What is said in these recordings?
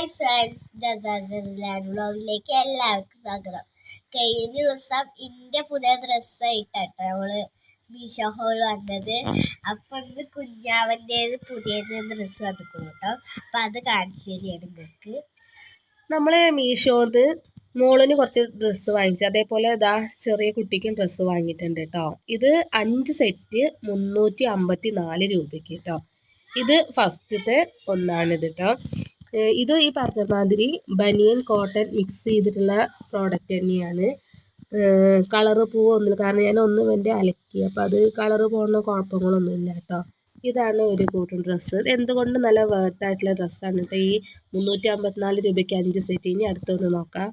Hi friends Jazan വ്ലോഗിലേക്ക് എല്ലാവർക്കും സ്വാഗതം. കഴിഞ്ഞ ദിവസം ഇന്റെ പുതിയ ഡ്രസ്സായിട്ടാട്ടോ നമ്മൾ മീഷോ ഹോൾ വന്നത്. അപ്പൊ ഇന്ന് കുഞ്ഞാവന്റേത് പുതിയത് ഡ്രസ്സ് വന്നിട്ടുള്ളൂ കേട്ടോ അപ്പൊ അത് കാണിച്ചു തരികയാണ് നിങ്ങൾക്ക് നമ്മൾ മീഷോന്ന് മോളിന് കുറച്ച് ഡ്രസ്സ് വാങ്ങിച്ചു. അതേപോലെ ഇതാ ചെറിയ കുട്ടിക്കും ഡ്രസ്സ് വാങ്ങിയിട്ടുണ്ട് കേട്ടോ ഇത് അഞ്ച് സെറ്റ് മുന്നൂറ്റി അമ്പത്തി നാല് രൂപയ്ക്ക് കേട്ടോ ഇത് ഫസ്റ്റത്തെ ഒന്നാണിത് കേട്ടോ ഇത് ഈ പറഞ്ഞ മാതിരി ബനിയൻ കോട്ടൺ മിക്സ് ചെയ്തിട്ടുള്ള പ്രോഡക്റ്റ് തന്നെയാണ്. കളറ് പോവൊന്നുമില്ല കാരണം ഞാൻ ഒന്നും എന്റെ അലക്കി. അപ്പോൾ അത് കളറ് പോകുന്ന കുഴപ്പങ്ങളൊന്നും ഇല്ല കേട്ടോ. ഇതാണ് ഒരു കോട്ടൺ ഡ്രസ്സ് എന്തുകൊണ്ട് നല്ല വേർത്തായിട്ടുള്ള ഡ്രസ്സാണ് കേട്ടോ ഈ മുന്നൂറ്റി അമ്പത്തിനാല് രൂപയ്ക്ക് അഞ്ച് സെറ്റ് ഇനി അടുത്തൊന്ന് നോക്കാം.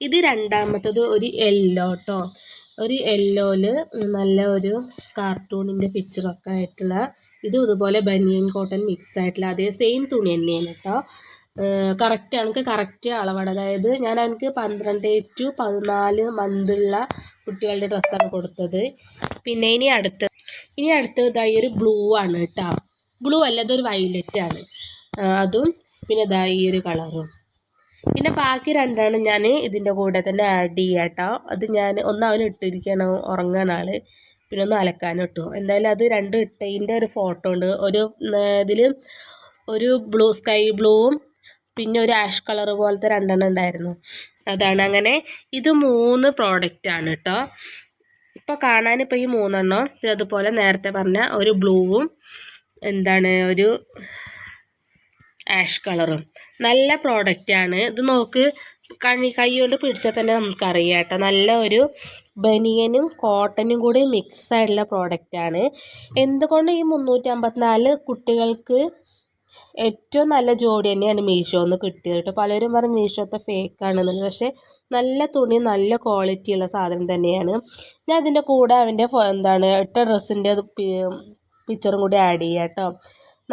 ഇത് രണ്ടാമത്തത് ഒരു എല്ലോ കേട്ടോ ഒരു യെല്ലോയിൽ നല്ല ഒരു കാർട്ടൂണിന്റെ പിക്ചറൊക്കെ ആയിട്ടുള്ള ഇതും ഇതുപോലെ ബനിയൻ കോട്ടൺ മിക്സ് ആയിട്ടുള്ള അതേ സെയിം തുണി തന്നെയാണ് കേട്ടോ കറക്റ്റ് എനിക്ക് കറക്റ്റ് അളവാണ്. അതായത് ഞാൻ എനിക്ക് പന്ത്രണ്ട് ടു പതിനാല് മന്തുള്ള കുട്ടികളുടെ ഡ്രസ്സാണ് കൊടുത്തത്. പിന്നെ ഇനി അടുത്ത ഇനി അടുത്തത് ഈ ഒരു ബ്ലൂ ആണ് കേട്ടോ ബ്ലൂ അല്ല ഒരു വയലറ്റ് ആണ്. അതും പിന്നെ ഇതാ ഈ ഒരു കളറും പിന്നെ ബാക്കി രണ്ടെണ്ണം ഞാൻ ഇതിന്റെ കൂടെ തന്നെ ആഡ് ചെയ്യാം കേട്ടോ അത് ഞാൻ ഒന്ന് അവൻ ഇട്ടിരിക്കണം ഉറങ്ങാൻ ആൾ പിന്നെ ഒന്ന് അലക്കാനും ഇട്ടു. എന്തായാലും അത് രണ്ട് ഇട്ടതിന്റെ ഒരു ഫോട്ടോ ഉണ്ട്. ഒരു ഇതിൽ ഒരു ബ്ലൂ സ്കൈ ബ്ലൂവും പിന്നെ ഒരു ആഷ് കളർ പോലത്തെ രണ്ടെണ്ണം ഉണ്ടായിരുന്നു. അതാണ് അങ്ങനെ. ഇത് മൂന്ന് പ്രോഡക്റ്റാണ് കേട്ടോ ഇപ്പോൾ കാണാനിപ്പോൾ ഈ മൂന്നെണ്ണം. അതുപോലെ നേരത്തെ പറഞ്ഞ ഒരു ബ്ലൂവും എന്താണ് ഒരു ആഷ് കളറും. നല്ല പ്രോഡക്റ്റാണ് ഇത് നോക്ക് കണി കൈ കൊണ്ട് പിടിച്ചാൽ തന്നെ നമുക്കറിയാം കേട്ടോ. നല്ല ഒരു ബനിയനും കോട്ടനും കൂടി മിക്സ് ആയിട്ടുള്ള പ്രോഡക്റ്റാണ് എന്തുകൊണ്ട് ഈ മുന്നൂറ്റി അമ്പത്തിനാല് കുട്ടികൾക്ക് ഏറ്റവും നല്ല ജോഡി തന്നെയാണ് മീഷോന്ന് കിട്ടിയത് കേട്ടോ. പലരും പറയും മീഷോത്തെ ഫേക്ക് ആണെന്നുള്ളത് പക്ഷേ നല്ല തുണി നല്ല ക്വാളിറ്റി ഉള്ള സാധനം തന്നെയാണ്. ഞാൻ അതിന്റെ കൂടെ അവന്റെ എന്താണ് ഇട്ട ഡ്രസ്സിന്റെ പിക്ചറും കൂടി ആഡ് ചെയ്യാം കേട്ടോ.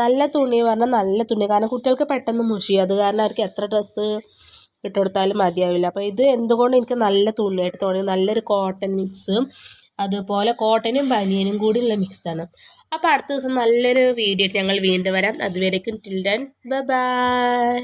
നല്ല തുണി പറഞ്ഞാൽ നല്ല തുണി. കാരണം കുട്ടികൾക്ക് പെട്ടെന്ന് മുഷിയും. അത് കാരണം അവർക്ക് എത്ര ഡ്രസ്സ് ഇട്ട് കൊടുത്താലും മതിയാവില്ല. അപ്പോൾ ഇത് എന്തുകൊണ്ട് എനിക്ക് നല്ല തുണിയായിട്ട് തോന്നി? നല്ലൊരു കോട്ടൺ മിക്സും അതുപോലെ കോട്ടനും ബനിയനും കൂടി ഉള്ള മിക്സാണ് അപ്പോൾ അടുത്ത ദിവസം നല്ലൊരു വീഡിയോ ഞങ്ങൾ വീണ്ടും വരാം. അതുവരേക്കും ടിൽ ഡൻ ബൈ